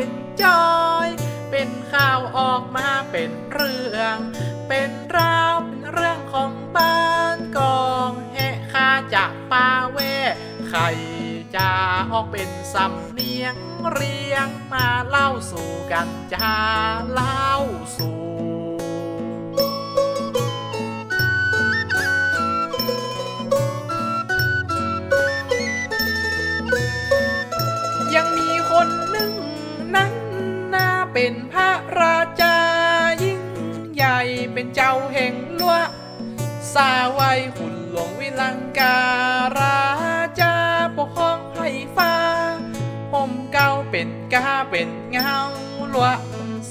เป็นจอย เป็นข่าวออกมาเป็นเรื่อง เป็นราวเป็นเรื่องของบ้านกองแห่ข้าจากปาเวใครจะออกเป็นสำเนียงเรียงมาเล่าสู่กันจะเล่าสู่ เจ้าแห่งลัวสาไว้หุ่นหลวงวิลังการาชาปกครองไพ่ฟ้าผมเก้าเป็นกาเป็นเงาลว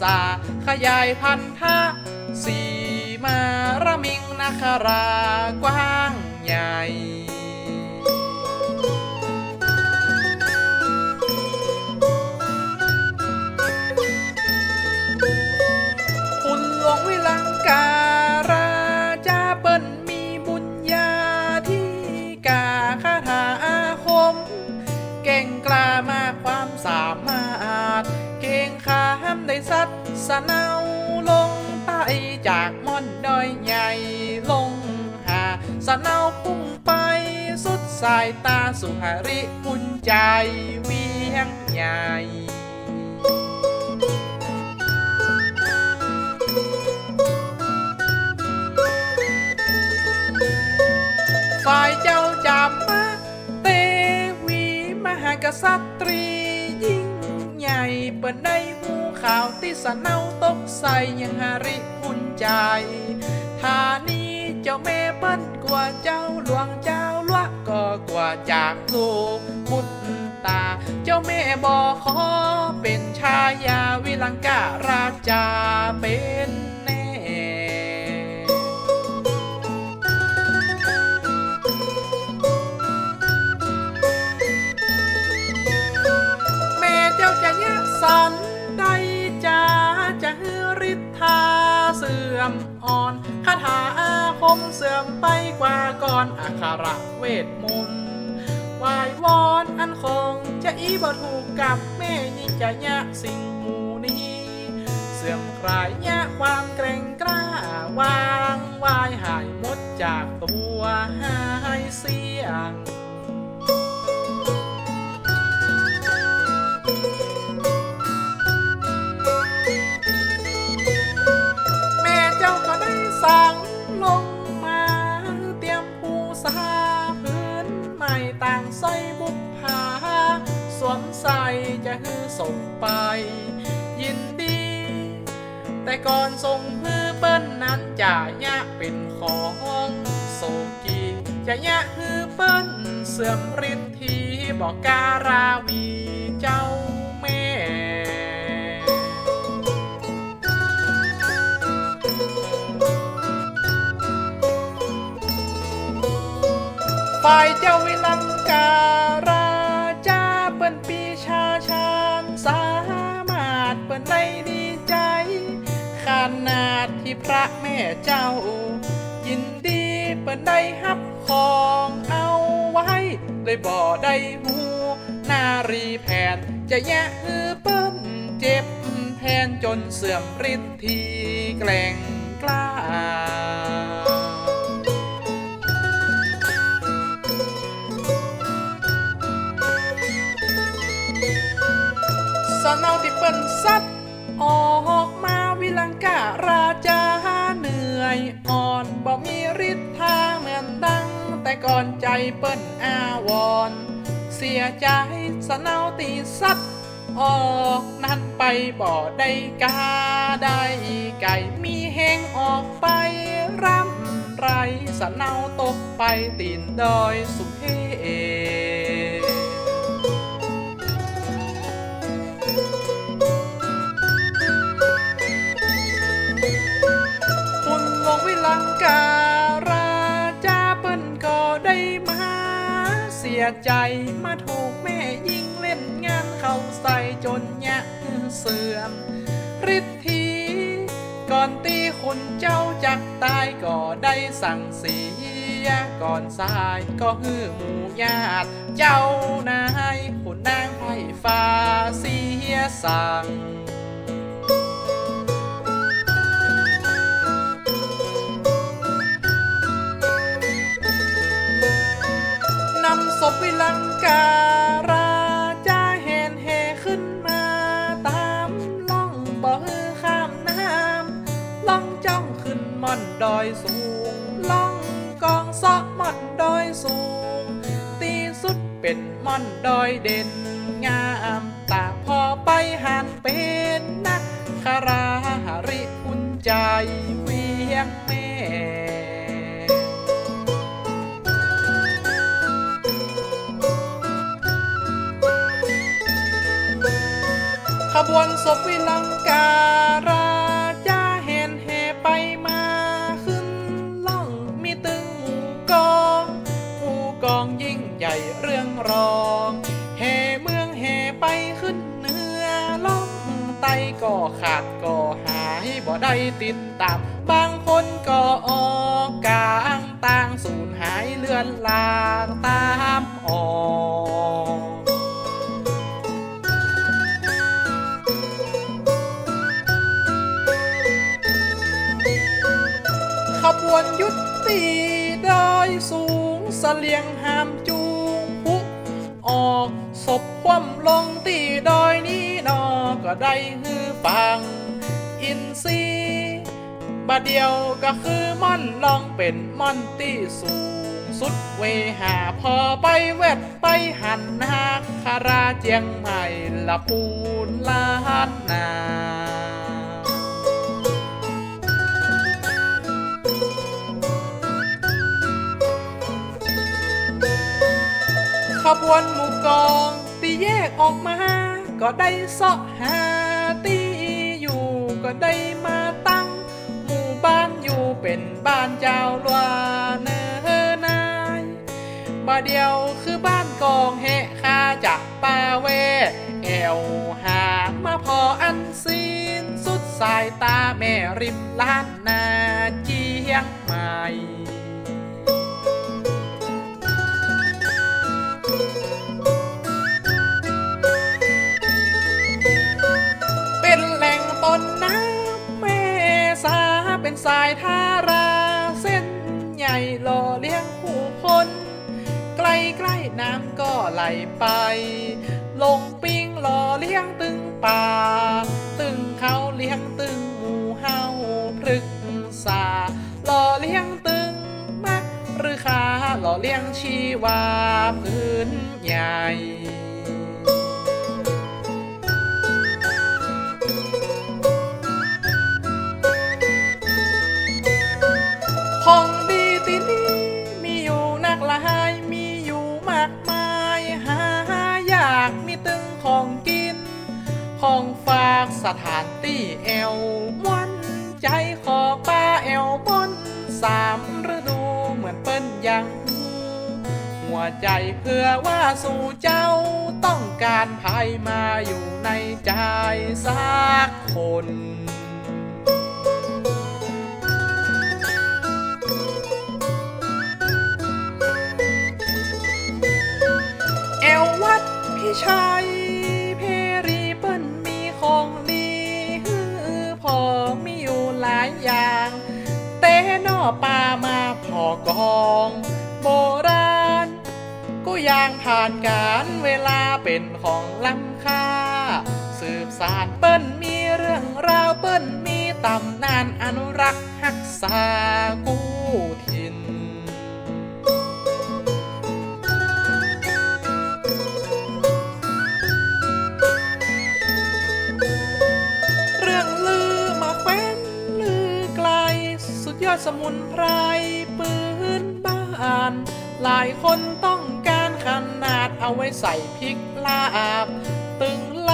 สาขยายพันธะสีมาระมิงนาคารากว้างใหญ่ จากม่อนดอยใหญ่ลงหาสะเนาพุ่งไปสุดสายตาสุหริอุ่นใจเวียงใหญ่ฝ่ายเจ้าจามมาเตวีมหากษัตรียิ่งใหญ่เปิดได้หูข่าวที่สะเนาตกใส่ยังหาริ ใจทานี้เจ้าแม่เปิ้นกว่าเจ้าหลวงเจ้าลวะก็กว่าจากลูกบุตรตา เจ้าแม่บอกขอเป็นชายาวิลังการาชาเป็นแน่แม่เจ้าจะยะสัน อาคมเสื่อมไปกว่าก่อนอักขระเวทมนต์วายวอนอันคงจะอีบ่ถูกกับแม่ยิ่งจะยะสิ่งหมูนี้ เสื่อมคลายยะความเกรงกล้าวางวายหายหมดจากตัวหายเสียง นั้นจะยะเป็นของโซกีจะยะฮือเปิ้นเสื่อมฤทธิ์ทีบอกการาวีเจ้าแม่ฝ่ายเจ้าวิลังกา เจ้า ยินดีเปิ้นได้ฮับของเอาไว้เลยบ่ได้หูนารีแผนจะแยะฮือเปิ้นเจ็บแทนจนเสื่อมฤทธิ์ทีแกล่งกล้าสนเอาที่เปิ้นซัดออกมาวิลังการาจาหนื่ง อยอ่อนบ่มีฤทธาเหมือนดัง แต่ก่อนใจเปิ้นอาวรณ์เสียใจสนาตีซัดออกนั้นไปบ่ได้กาได้ไก่มีแหงออกไปรำไรสนาตกไปตีนดอยสุเฮ ใจมาถูกแม่ยิงเล่นงานเข้าใส่จนยะเสื่อมฤทธิ์ทีก่อนตีคุณเจ้าจักตายก็ได้สั่งเสียก่อนสายก็ฮือหมู่ญาติ เจ้านายคุณนางไผ่ฟ้าเสียสั่ง วิลังการาจะแหนแห่ขึ้นมาตามล่องบ่อข้ามน้ำล่องจ้องขึ้นม่อนดอยสูง ล่องกองซอกม่อนดอยสูง ตีสุดเป็นม่อนดอยเด่นงามตาพอไปหันเป็นนักคาราหริคุณใจเวียง วนศพวิลังการาจาเห็นเฮไปมาขึ้นล่องมีตึงกองหมู่กองยิ่งใหญ่เรื่องรองเฮเมืองเฮไปขึ้นเหนือล่องไตก็ขาดก็หายบ่ได้ติดตาม บางคนก็ออกกลางต่างสูญหายเลือนลางตาม ติดอยสูงเสลียงหามจูงพุกออกศพคว่ำลงตีดอยนี้นอก็ได้ฮือฟัง อินซีบาเดียวก็คือม่อนลองเป็นม่อนที่สูงสุดเวหาพอไปเวทไปหันนาคาราเจียงใหม่ละปูนลาดนา บวนหมู่กองตีแยกออกมา ก็ได้เสาะหาตีอยู่ก็ได้มาตั้ง หมู่บ้านอยู่เป็นบ้านเจ้าลวเนอนายบาเดียวคือบ้านกองเฮข้าจากป่าเวแอวหางมาพออันซีน สุดสายตาแม่ริมล้านนาเจียงใหม่ายทาราเส้นใหญ่หล่อเลี้ยงผู้คน ใกล้ๆน้ำก็ไหลไป ลงปิงหล่อเลี้ยงตึงป่า ตึงเขาเลี้ยงตึงหมูเฮาพฤกษาหล่อเลี้ยงตึงมักหรือขาหล่อเลี้ยงชีวาพื้นใหญ่ ยัง หัวใจเพื่อว่าสู่เจ้าต้องการภายมาอยู่ในใจสักคนเอววัดพี่ชัย ต้นอป่ามาพอกอง โบราณก็ยังผ่านการเวลาเป็นของล้ำค่า สืบสานเปิ้นมีเรื่องราวเปิ้นมีตำนานอนุรักษ์หักษากู้ อสมุนไพรปืนบ้าน หลายคนต้องการขนาดเอาไว้ใส่พริกลาบ ตึงล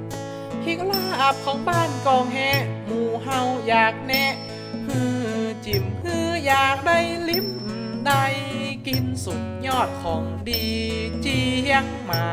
ำพริกลาบของบ้านกองแฮหมู่เฮาอยากแนะฮือจิ้มฮืออยากได้ลิ้มได้กินสุดยอดของดีเจียงใหม่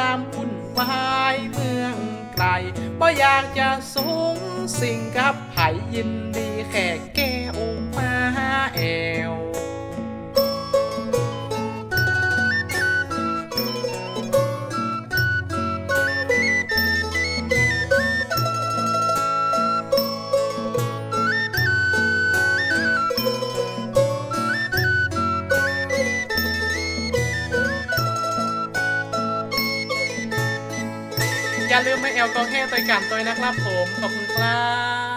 ความวุ่นวายเมืองไกลบ่อยากจะสูงสิ่งกับไผยินดีแค่แก้วมาแอว แอลกอแค่ตัวกันตัวนะครับผม ขอบคุณครับ